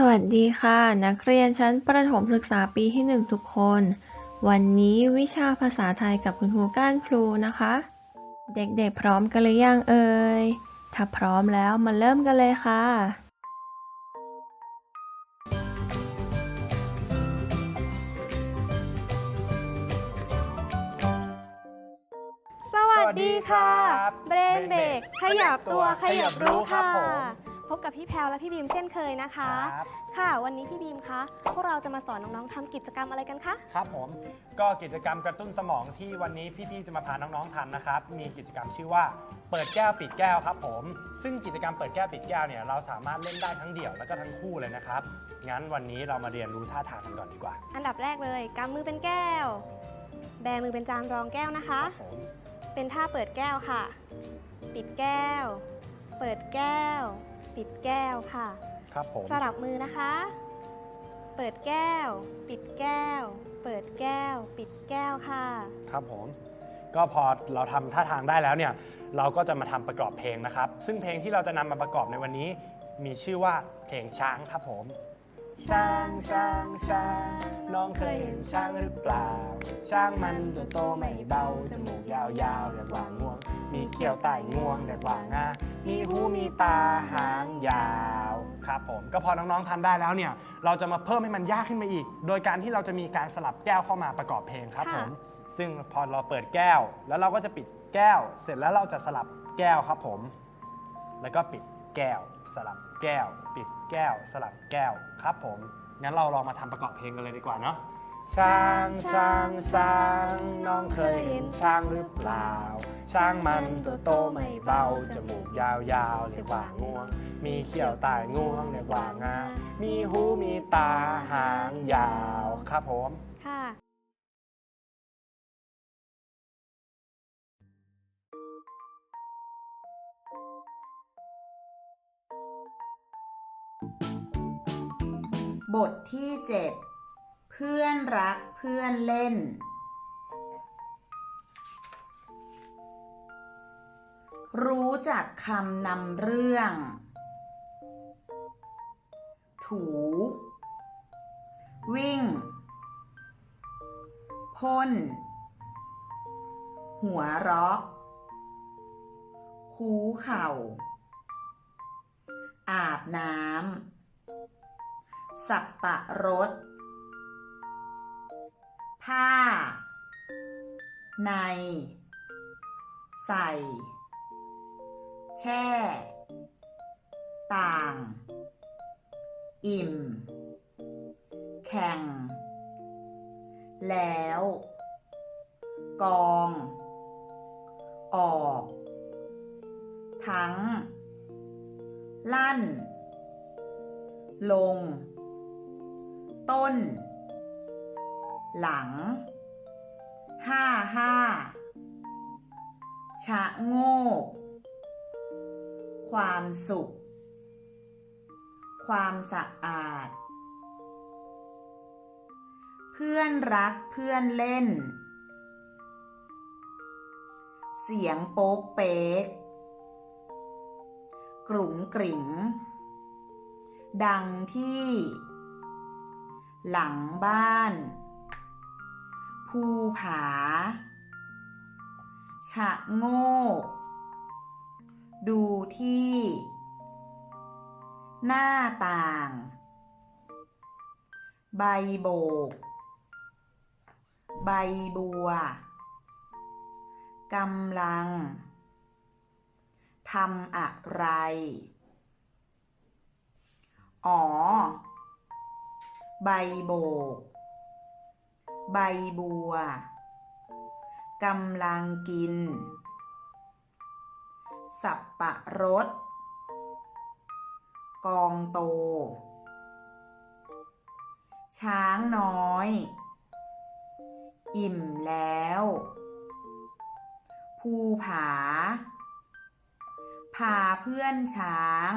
สวัสดีค่ะ นักเรียนชั้นประถมศึกษาปีที่หนึ่งทุกคน วันนี้วิชาภาษาไทยกับคุณครูก้านครูนะคะ เด็กๆพร้อมกันหรือยังเอ่ย ถ้าพร้อมแล้วมาเริ่มกันเลยค่ะ สวัสดีค่ะ เบรนเบรกขยับตัวขยับรู้ค่ะ พบกับพี่แพลวและพี่บีมเช่นเคยนะคะ ครับ ค่ะ วันนี้พี่บีมคะ พวกเราจะมาสอนน้องๆทำกิจกรรมอะไรกันคะ ครับผมก็กิจกรรมกระตุ้นสมองที่วันนี้พี่ๆจะมาพาน้องๆทำนะครับ มีกิจกรรมชื่อว่าเปิดแก้วปิดแก้วครับผม ซึ่งกิจกรรมเปิดแก้วปิดแก้วเนี่ยเราสามารถเล่นได้ทั้งเดี่ยวแล้วก็ทั้งคู่เลยนะครับ งั้นวันนี้เรามาเรียนรู้ท่าทางกันก่อนดีกว่าอันดับแรกเลยกำมือเป็นแก้ว แบมือเป็นจานรองแก้วนะคะ ผมเป็นท่าเปิดแก้วค่ะ ปิดแก้ว เปิดแก้ว ปิดแก้วค่ะ ครับผม สลับมือนะคะ เปิดแก้ว ปิดแก้ว เปิดแก้ว ปิดแก้วค่ะ ครับผม ก็พอเราทำท่าทางได้แล้วเนี่ย เราก็จะมาทำประกอบเพลงนะครับ ซึ่งเพลงที่เราจะนำมาประกอบในวันนี้ มีชื่อว่าเพลงช้างครับผม ช้างช้างช้างน้องเคยเห็นช้างหรือเปล่า ช้างมันตัวโตไม่เบาจมูกยาวๆเรียกว่างวง มีเขี้ยวใต้งวงเรียกว่างามีหูมีตาหางยาวครับผมก็พอน้องๆทำได้แล้วเนี่ย เราจะมาเพิ่มให้มันยากขึ้นมาอีก โดยการที่เราจะมีการสลับแก้วเข้ามาประกอบเพลงครับค่ะผมซึ่งพอเราเปิดแก้ว แล้วเราก็จะปิดแก้ว เสร็จแล้วเราจะสลับแก้วครับผม แล้วก็ปิดแก้ว สลับแก้ว ปิดแก้ว สลับแก้วครับผมงั้นเราลองมาทำประกอบเพลงกันเลยดีกว่าเนาะ ช้างช้างช้างน้องเคยเห็นช้างหรือเปล่า ช้างมันตัวโตไม่เบาจมูกยาวๆเรียกว่างวง มีเขี้ยวใต้งวงเรียกว่างา มีหูมีตาหางยาวครับผม ค่ะบทที่7เพื่อนรักเพื่อนเล่น รู้จักคำนำเรื่อง ถู วิ่ง พ่น หัวเร้อคูเข่า อาบน้ำ สับปะรด ผ้า ใน ใส่ แช่ ต่าง อิ่ม แข่ง แล้ว กอง ออก ทั้ง ลั่น ลง ต้น หลังห้าห้าชะโงก ความสุข ความสะอาด เพื่อนรักเพื่อนเล่น เสียงโป๊กเป๊ก กรุ๋งกริ่งดังที่ หลังบ้าน ภูผาชะโงก ดูที่ หน้าต่าง ใบโบก ใบบัว กำลัง ทำอะไร อ๋อ ใบโบก ใบบัวกำลังกิน สับปะรด กองโต ช้างน้อย อิ่มแล้ว ภูผา พาเพื่อนช้าง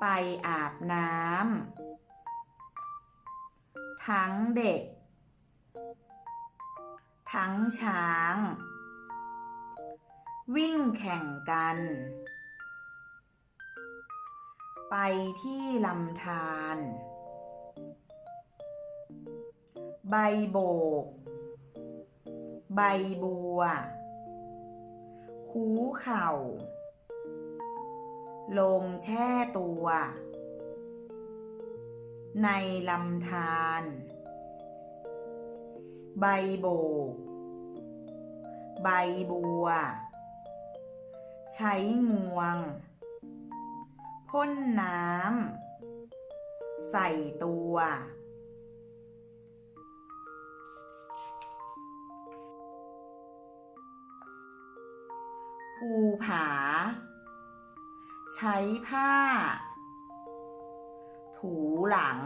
ไปอาบน้ำ ทั้งเด็ก ทั้งช้าง วิ่งแข่งกัน ไปที่ลำธารใบโบก ใบบัว คูเข่า ลงแช่ตัว ในลำธารใบโบก ใบบัว ใช้งวง พ่นน้ำ ใส่ตัว ภูผา ใช้ผ้า ถูหลัง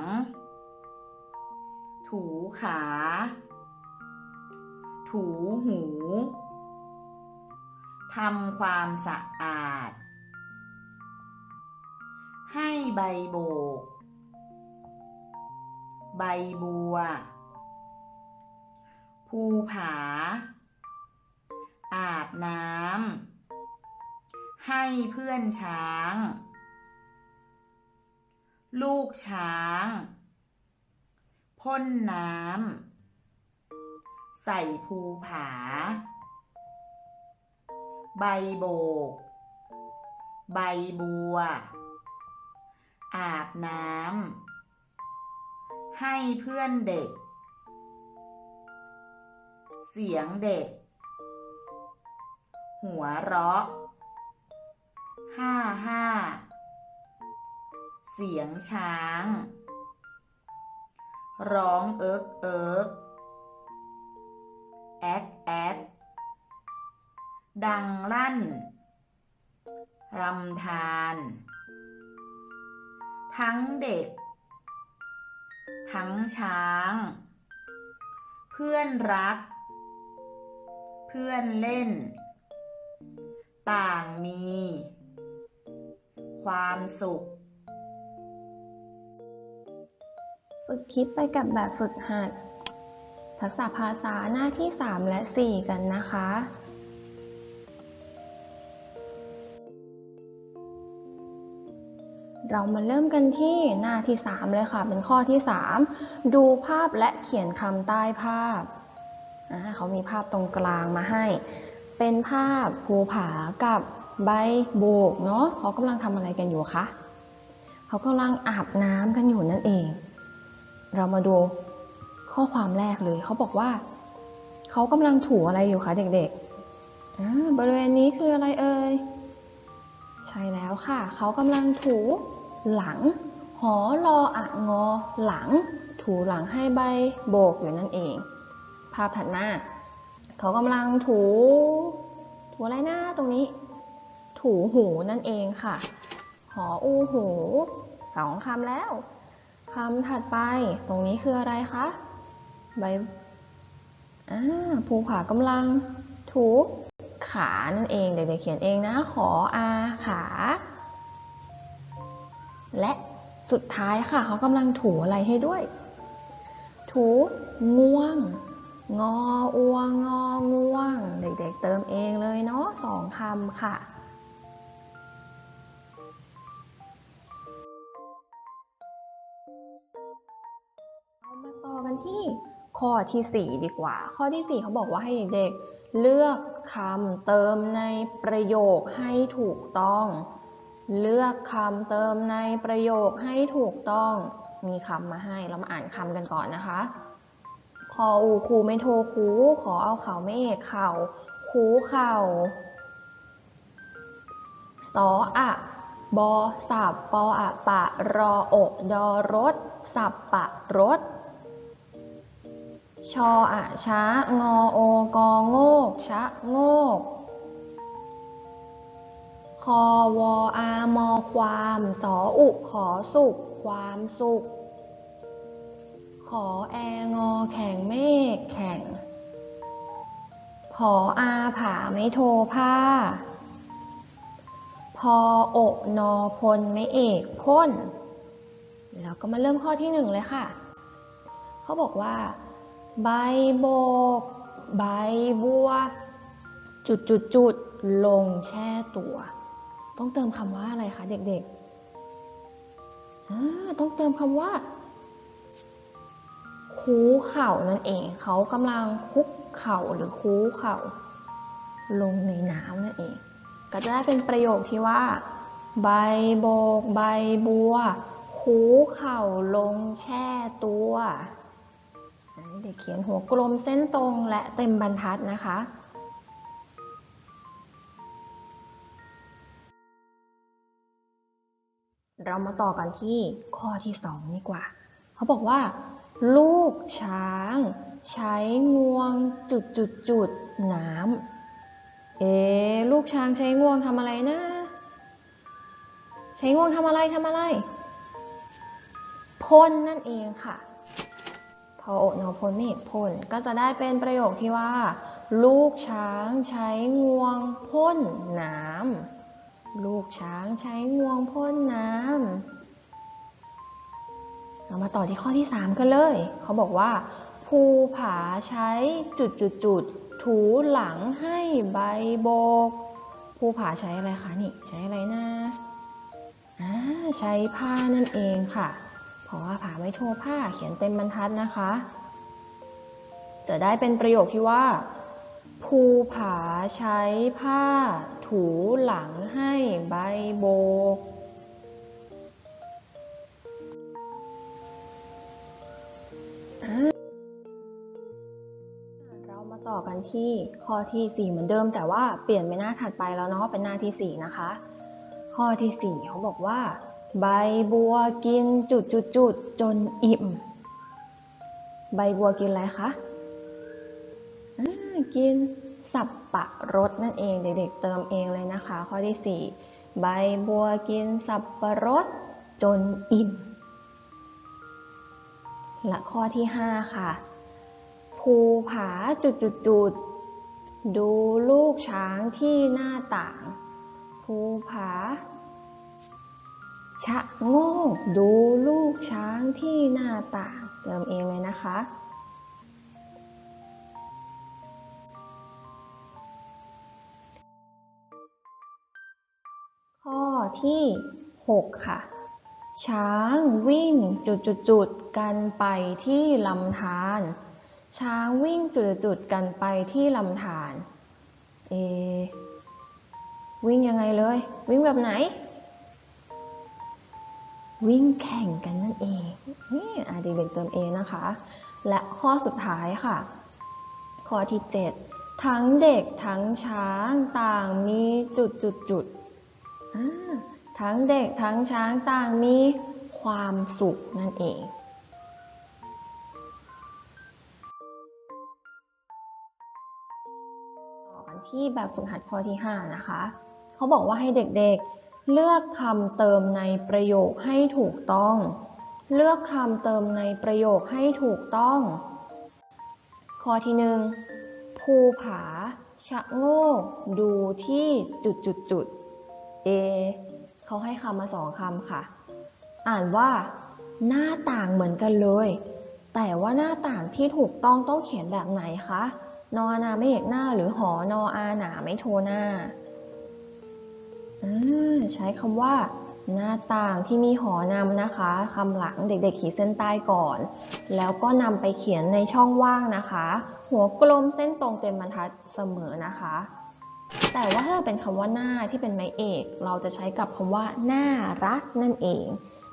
ถูขา ถูหู ทำความสะอาด ให้ใบโบก ใบบัว ภูผา อาบน้ำให้เพื่อนช้าง ลูกช้าง พ่นน้ำ ใส่ภูผา ใบโบก ใบบัว อาบน้ำ ให้เพื่อนเด็ก เสียงเด็ก หัวเราะ ห้าห้า เสียงช้าง ร้องเอิกเอิกแอกแอกดังลั่น รำทาน ทั้งเด็ก ทั้งช้าง เพื่อนรัก เพื่อนเล่น ต่างมี ความสุข ฝึกคิดไปกับแบบฝึกหัด ทักษะภาษาหน้าที่ 3 และ 4 กันนะคะ เรามาเริ่มกันที่หน้าที่ 3 เลยค่ะ เป็นข้อที่ 3 ดูภาพและเขียนคำใต้ภาพ เขามีภาพตรงกลางมาให้ เป็นภาพภูผากับใบโบกเนาะเขากำลังทำอะไรกันอยู่คะ เขากำลังอาบน้ำกันอยู่นั่นเอง เรามาดูข้อความแรกเลย เขาบอกว่า เขากำลังถูอะไรอยู่คะเด็กๆบริเวณนี้คืออะไรเอ่ย ใช่แล้วค่ะ เขากำลังถูหลัง หอรออะงอ หลัง ถูหลังให้ใบโบกอยู่นั่นเอง ภาพถัดมาเขากำลังถู ถูอะไรนะตรงนี้ ถูหูนั่นเองค่ะ หออูหูสองคำแล้ว คำถัดไป ตรงนี้คืออะไรคะ ใบอ่าภูผากำลังถูขานั่นเอง เด็กๆเขียนเองนะ ขออาขา และสุดท้ายค่ะ เขากำลังถูอะไรให้ด้วย ถูง่วง งออัวงอง่วง เด็กๆเติมเองเลยเนาะสองคำค่ะ ข้อที่ 4 ดีกว่า ข้อที่ 4เขาบอกว่าให้เด็กเลือกคำเติมในประโยคให้ถูกต้อง เลือกคำเติมในประโยคให้ถูกต้อง มีคำมาให้เรามาอ่านคำกันก่อนนะคะ คออูคูไม่โทคูขอเอาเข่าไม่เอกเข่าคูเข่าสออะบอสับปออะปะรออกดอรถสับปะรถ ชออะช้างอโอกอโงกชะโงก คอวออามอความสออุขอสุข ความสุข ขอแองอแข่งเมฆแข่ง ผออาผาไม่โทผ้า พออกนอพลไม่เอกพ่น แล้วก็มาเริ่มข้อที่หนึ่งเลยค่ะ เขาบอกว่า ใบโบก ใบบัว จุดจุดจุดลงแช่ตัว ต้องเติมคำว่าอะไรคะเด็กอ่าต้องเติมคำว่าคูเข่านั่นเอง เขากำลังคุกเข่าหรือคูเข่า ลงในน้ำนั่นเอง ก็จะได้เป็นประโยคที่ว่า ใบโบก ใบบัวคูเข่าลงแช่ตัว เด็กเขียนหัวกลมเส้นตรงและเต็มบรรทัดนะคะ เรามาต่อกันที่ข้อที่สองดีกว่า เขาบอกว่า ลูกช้าง ใช้งวงจุดจุดจุดๆน้ำเอะลูกช้างใช้งวงทำอะไรนะ ใช้งวงทำอะไรทำอะไรพ่นนั่นเองค่ะ พอโอนอพ่นไม่เอกพ่นก็จะได้เป็นประโยคที่ว่า ลูกช้างใช้งวงพ่นน้ำลูกช้างใช้งวงพ่นน้ำเรามาต่อที่ข้อที่ 3 กันเลย เขาบอกว่า ภูผาใช้จุดจุดจุดถูหลังให้ใบโบก ภูผาใช้อะไรคะนี่ ใช้อะไรนะอ่าใช้ผ้านั่นเองค่ะ เพราะว่าผาไม่โทผ้าเขียนเต็มบรรทัดนะคะ จะได้เป็นประโยคที่ว่า ภูผาใช้ผ้า ถูหลังให้ใบโบกเรามาต่อกันที่ข้อทีสี่ 4 เหมือนเดิม แต่ว่าเปลี่ยนไปหน้าถัดไปแล้วเนาะเป็นหน้าที่ 4 นะคะ ข้อที่ 4 เขาบอกว่า ใบบัวกินจุดจุดจุดจนอิ่ม ใบบัวกินอะไรคะกินสับปะรดนั่นเองเด็กๆเติมเองเลยนะคะ ข้อที่ 4 ใบบัวกินสับปะรดจนอิ่ม และข้อที่ 5 ค่ะ ภูผาจุดจุดจุดดูลูกช้างที่หน้าต่าง ภูผา ชะโงกดูลูกช้างที่หน้าต่างเติมเองเลยนะคะ ข้อที่ 6 ค่ะ ช้างวิ่งจุดๆกันไปที่ลำธารช้างวิ่งจุดๆกันไปที่ลำธารเอวิ่งยังไงเลย วิ่งแบบไหน วิ่งแข่งกันนั่นเองนี่อะเด็กๆเติมเองนะคะ และข้อสุดท้ายค่ะ ข้อที่ 7 ทั้งเด็กทั้งช้างต่างมีจุดจุดจุดทั้งเด็กทั้งช้างต่างมีความสุขนั่นเองต่อกันที่แบบฝึกหัดข้อที่ 5 นะคะ เขาบอกว่าให้เด็กๆ เลือกคำเติมในประโยคให้ถูกต้อง เลือกคำเติมในประโยคให้ถูกต้อง ข้อที่หนึ่งภูผา ชะโงกดูที่จุดจุดจุดๆ A เขาให้คำมาสองคำค่ะ อ่านว่า หน้าต่างเหมือนกันเลย แต่ว่าหน้าต่างที่ถูกต้องต้องเขียนแบบไหนคะ นออานาไม่เอกหน้าหรือหอนออาหนาไม่โทหน้า ใช้คำว่า หน้าต่างที่มีหอนำนะคะคำหลังเด็กๆขีดเส้นใต้ก่อน แล้วก็นำไปเขียนในช่องว่างนะคะ หัวกลมเส้นตรงเต็มบรรทัดเสมอนะคะ แต่ว่าถ้าเป็นคำว่าหน้าที่เป็นไม้เอก เราจะใช้กับคำว่าหน่ารักนั่นเอง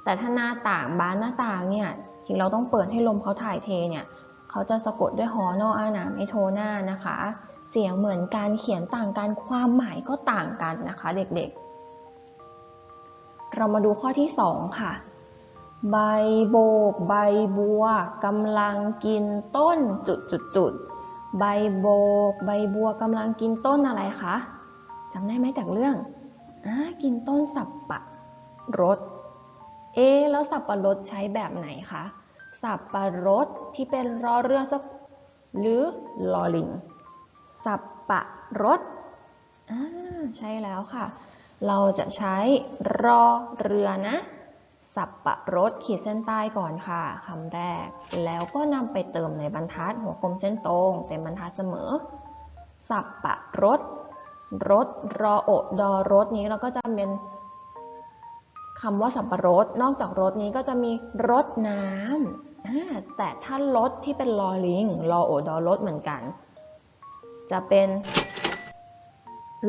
แต่ถ้าหน้าต่างบ้านหน้าต่างเนี่ยที่เราต้องเปิดให้ลมเขาถ่ายเทเนี่ยเขาจะสะกดด้วยหอนออาหนาไม่โทหน้านะคะ เสียงเหมือนการเขียนต่างกันความหมายก็ต่างกันนะคะเด็กๆ เรามาดูข้อที่ 2 ค่ะ ใบโบก ใบบัวกำลังกินต้นจุดจุดจุดๆใบโบก ใบบัวกำลังกินต้นอะไรคะจำได้ไหมจากเรื่องอ่ากินต้นสับปะรดเอะแล้วสับปะรดใช้แบบไหนคะสับปะรดที่เป็นรอเรือสักหรือลอลิง สับปะรดใช่แล้วค่ะ เราจะใช้รอเรือนะ สับปะรดขีดเส้นใต้ก่อนค่ะคำแรก แล้วก็นำไปเติมในบรรทัดหัวกลมเส้นตรงเต็มบรรทัดเสมอ สับปะรดรถรอโอดอรถนี้เราก็จะเป็นคำว่าสับปะรด นอกจากรถนี้ก็จะมีรถน้ำแต่ถ้ารถที่เป็นลอลิงลอโอดอรถเหมือนกัน จะเป็น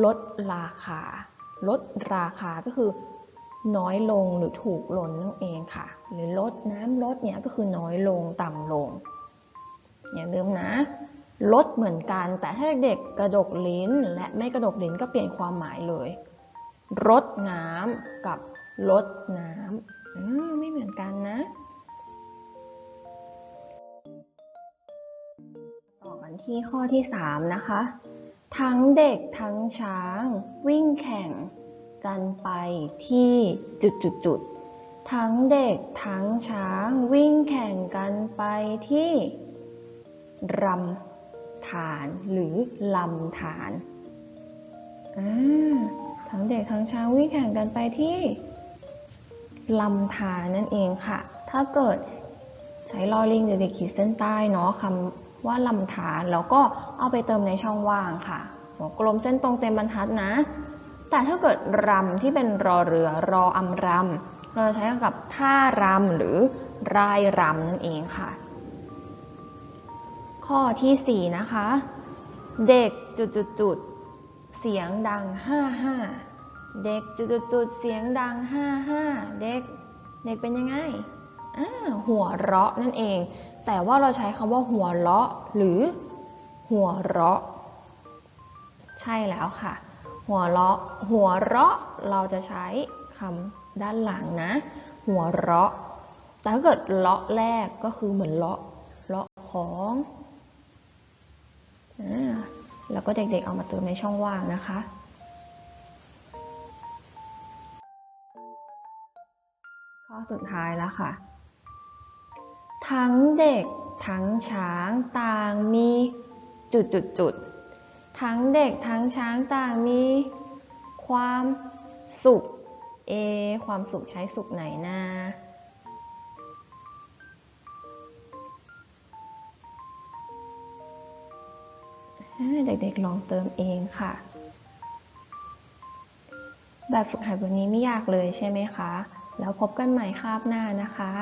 ลดราคา ลดราคาก็คือน้อยลงหรือถูกลงนั่นเองค่ะ หรือลดน้ำลดเนี่ยก็คือน้อยลงต่ำลง อย่าลืมนะ ลดเหมือนกัน แต่ถ้าเด็กกระดกลิ้นและไม่กระดกลิ้นก็เปลี่ยนความหมายเลยรดน้ำกับลดน้ำไม่เหมือนกันนะ ต่อกันที่ข้อที่ 3 นะคะ ทั้งเด็กทั้งช้าง วิ่งแข่ง กันไปที่จุดจุดจุดๆทั้งเด็กทั้งช้าง วิ่งแข่งกันไปที่รำฐานหรือลำฐานทั้งเด็กทั้งช้างวิ่งแข่งกันไปที่ลำธารนั่นเองค่ะ ถ้าเกิดใช้ลอลิงเด็กๆขีดเส้นใต้เนาะคำ ว่าลำธารแล้วก็เอาไปเติมในช่องว่างค่ะ หัวกลมเส้นตรงเต็มบรรทัดนะ แต่ถ้าเกิดรำที่เป็นรอเรือรออำรำเราจะใช้กับท่ารำหรือรายรำนั่นเองค่ะ ข้อที่ 4 นะคะ เด็กจุดจุดจุดๆเสียงดัง 55 เด็กจุดจุดจุดๆๆเสียงดัง 55 เด็ก เด็กเป็นยังไงอ่าหัวเราะนั่นเอง แต่ว่าเราใช้คำว่าหัวเราะ หรือ หัวเราะ ใช่แล้วค่ะ หัวเราะ หัวเราะ เราจะใช้คำด้านหลังนะ หัวเราะ แต่ถ้าเกิดเลาะแรกก็คือเหมือนเลาะเลาะของอแล้วก็เด็กๆเอามาเติมในช่องว่างนะคะ ข้อสุดท้ายแล้วค่ะ ทั้งเด็ก ทั้งช้างต่างมีจุดจุดจุดๆทั้งเด็กทั้งช้างต่างมี ความสุข เอ ความสุขใช้สุขไหนนะอ่าเด็กๆลองเติมเองค่ะ แบบฝึกหัดวันนี้ไม่ยากเลยใช่ไหมคะ แล้วพบกันใหม่คาบหน้านะคะ